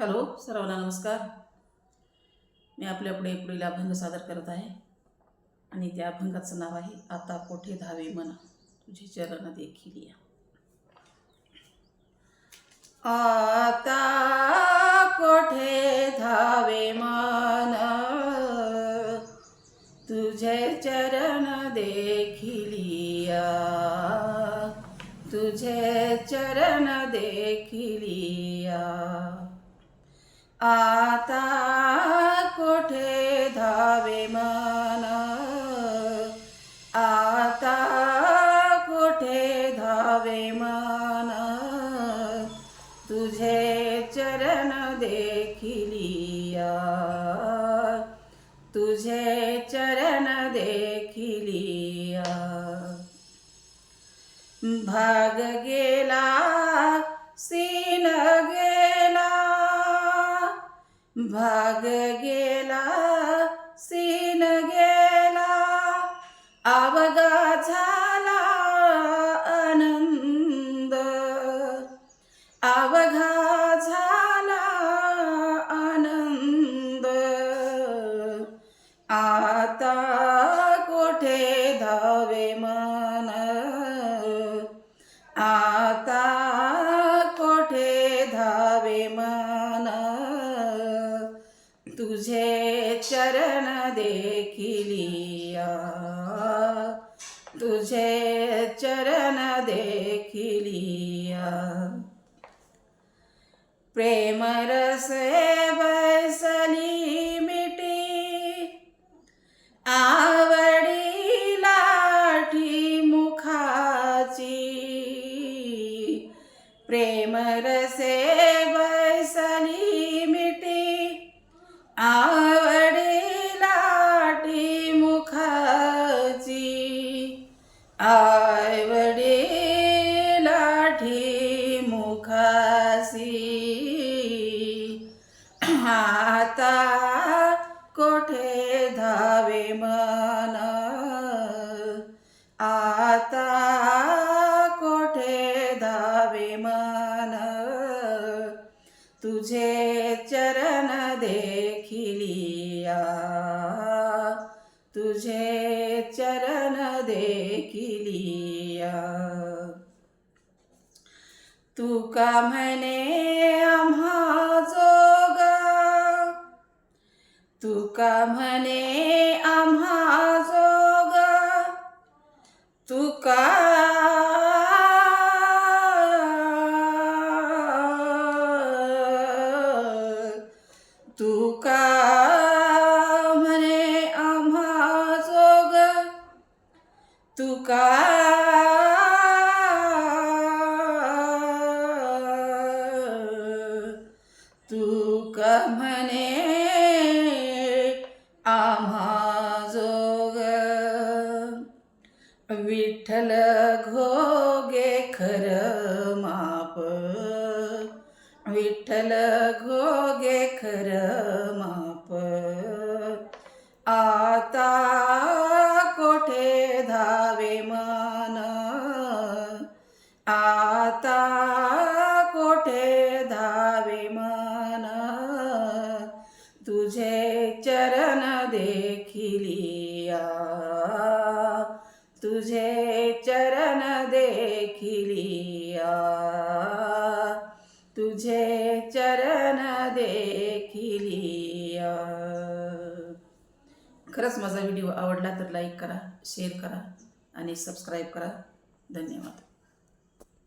Hello सर्वांना नमस्कार. मी आपल्या पुढे पुढील अभंग सादर करत आहे. आणि त्या अभंगाचं नाव आहे आता कोठे धावे मना. तुझे चरण देखील या. आता कोठे धावे मन. तुझे चरण देखील या. तुझे चरण देखील या. आता कोठे धावे मन? आता कोठे धावे मन? तुझे चरण देखील या तुझे चरण देखील या भाग गेला सीन भाग गेला सीन गेला आवगा झाला आनंद. अवघा झाला आनंद. आता कोठे धावे मन? आ चरण देख लिया तुझे चरण देख लिया प्रेम रसे बसली मिटी। आवडी लाठी मुखाची। प्रेम रसे आवडी लाठी मुखासी. आता कोठे धावे मन? आता कोठे धावे मन? तुझे चरण दे चरण देखील या तू का म्हणे आम्हा जोग। तू का म्हणे आम्हा जोग। तू का तुका तुका म्हणे आम्हा जोग. विठ्ठल घोगे खर माप. विठ्ठल घोगे खरं आता कोठे धावे मन? तुझे चरण देखिलिया तुझे चरण देखिलिया तुझे चरण देखिलिया खरंच माझा व्हिडिओ आवडला तर लाईक करा शेअर करा आणि सबस्क्राईब करा. धन्यवाद.